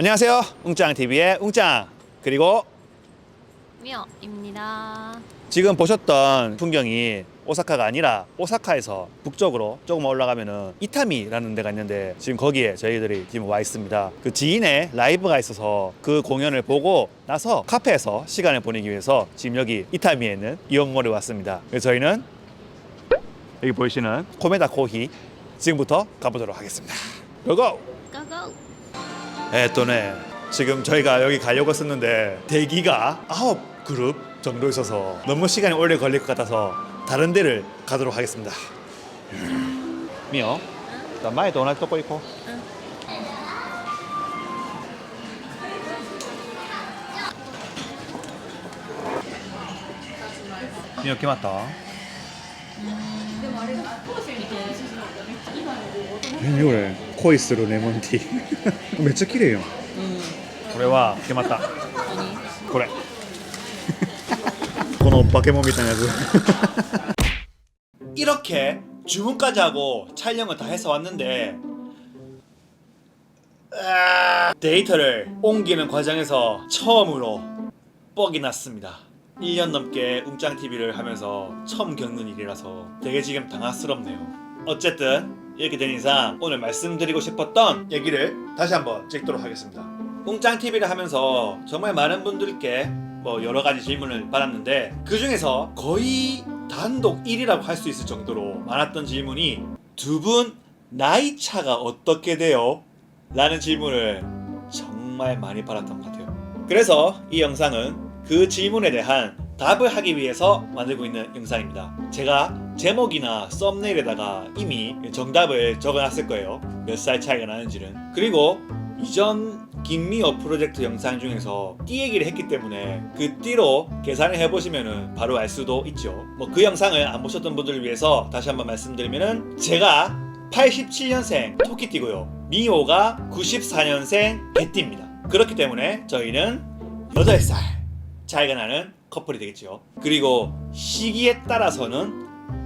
안녕하세요. 웅짱TV의 웅짱. 그리고 미어입니다. 지금 보셨던 풍경이 오사카가 아니라 오사카에서 북쪽으로 조금 올라가면은 이타미라는 데가 있는데 지금 거기에 저희들이 지금 와 있습니다. 그 지인의 라이브가 있어서 그 공연을 보고 나서 카페에서 시간을 보내기 위해서 지금 여기 이타미에 있는 이용몰에 왔습니다. 그래서 저희는 여기 보이시는 코메다 코히 지금부터 가보도록 하겠습니다. 고고! 고고. 예, 또네. 지금 저희가 여기 가려고 썼는데 대기가 아홉 그룹 정도 있어서 너무 시간이 오래 걸릴 것 같아서 다른 데를 가도록 하겠습니다. 미요. 나前と同じとこ行こう。ミオ決まった？ 何これ恋するレモンティーめっちゃ綺麗よこれは決まったこれこのバケモンみたいなやつ 이렇게 주문까지 하고 촬영을 다 해서 왔는데 아, 데이터를 옮기는 과정에서 처음으로 뻑이 났습니다 1년 넘게 웅짱TV를 하면서 처음 겪는 일이라서 되게 지금 당황스럽네요 어쨌든 이렇게 된 이상 오늘 말씀드리고 싶었던 얘기를 다시 한번 찍도록 하겠습니다 웅짱TV를 하면서 정말 많은 분들께 뭐 여러 가지 질문을 받았는데 그 중에서 거의 단독 1위라고 할 수 있을 정도로 많았던 질문이 두 분 나이 차가 어떻게 돼요? 라는 질문을 정말 많이 받았던 것 같아요. 그래서 이 영상은 그 질문에 대한 답을 하기 위해서 만들고 있는 영상입니다. 제가 제목이나 썸네일에다가 이미 정답을 적어놨을 거예요. 몇 살 차이가 나는지는. 그리고 이전 김미어 프로젝트 영상 중에서 띠 얘기를 했기 때문에 그 띠로 계산을 해보시면 바로 알 수도 있죠. 뭐 그 영상을 안 보셨던 분들을 위해서 다시 한번 말씀드리면은 제가 87년생 토끼띠고요. 미호가 94년생 개띠입니다. 그렇기 때문에 저희는 8살 차이가 나는 커플이 되겠죠. 그리고 시기에 따라서는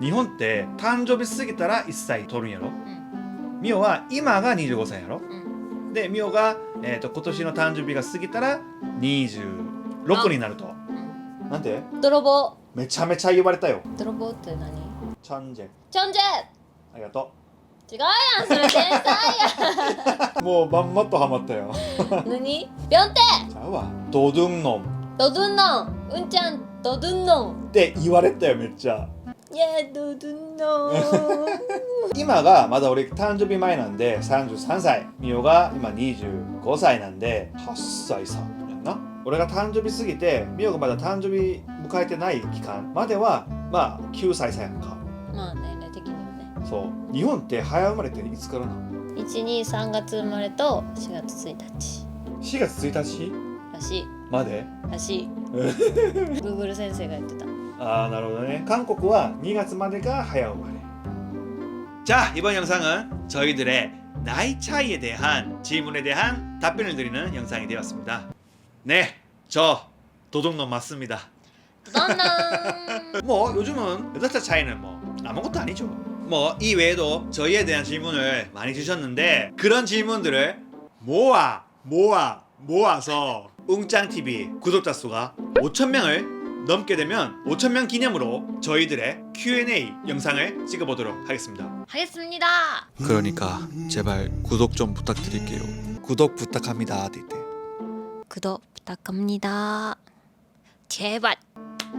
日本って誕生日過ぎたら1歳取るんやろ、うん、ミオは今が25歳やろ、うん、でミオが、えーと、今年の誕生日が過ぎたら26になると、うん、なんて？泥棒。めちゃめちゃ言われたよ。泥棒って何？チャンジェ。チャンジェ。ありがとう。違うやんそれ天才や もうまんまとハマったよ。何？ビョンテ。ちゃうわ。ドドゥンノン。ドドゥンノン。うんちゃんドドゥンノン。って言われたよめっちゃ。いやどうの。今がまだ俺誕生日前なんで33歳。みおが今25歳なんで8歳さやんな。俺が誕生日過ぎてみおがまだ誕生日迎えてない期間まではまあ9歳差やんか。まあ年齢的にはね。そう。日本って早生まれっていつからな123月生まれと4月1日。4月1日？らしい。まで？らしい。Google 先生が言ってた。 ああなるほどね韓国は2月までが早生まれ자 이번 영상은 저희들의 나이 차이에 대한 질문에 대한 답변을 드리는 영상이 되었습니다 네저 도둑놈 맞습니다 도don농 뭐 요즘은 8살 차이는 뭐 아무것도 아니죠 뭐 이 외에도 저희에 대한 질문을 많이 주셨는데 그런 질문들을 모아 모아 모아서 웅짱TV 구독자 수가 5천명을 넘게 되면 5천명 기념으로 저희들의 Q&A 영상을 찍어보도록 하겠습니다 하겠습니다 그러니까 제발 구독 좀 부탁드릴게요. 구독 부탁합니다. 이때. 구독 부탁합니다 제발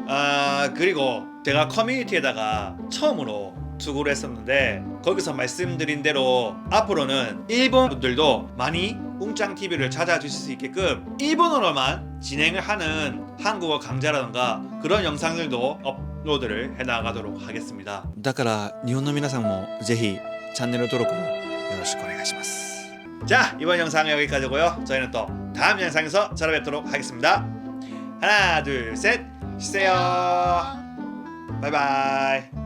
아 그리고 제가 커뮤니티에다가 처음으로 투구를 했었는데 거기서 말씀드린 대로 앞으로는 일본 분들도 많이 웅짱 TV를 찾아주실 수 있게끔 일본어로만 진행을 하는 한국어 강좌라던가 그런 영상들도 업로드를 해나가도록 하겠습니다. だから日本の皆さんもぜひチャンネル登録もよろしくお願いします。 자 이번 영상은 여기까지고요. 저희는 또 다음 영상에서 찾아뵙도록 하겠습니다. 하나 둘셋 쉬세요. 바이바이.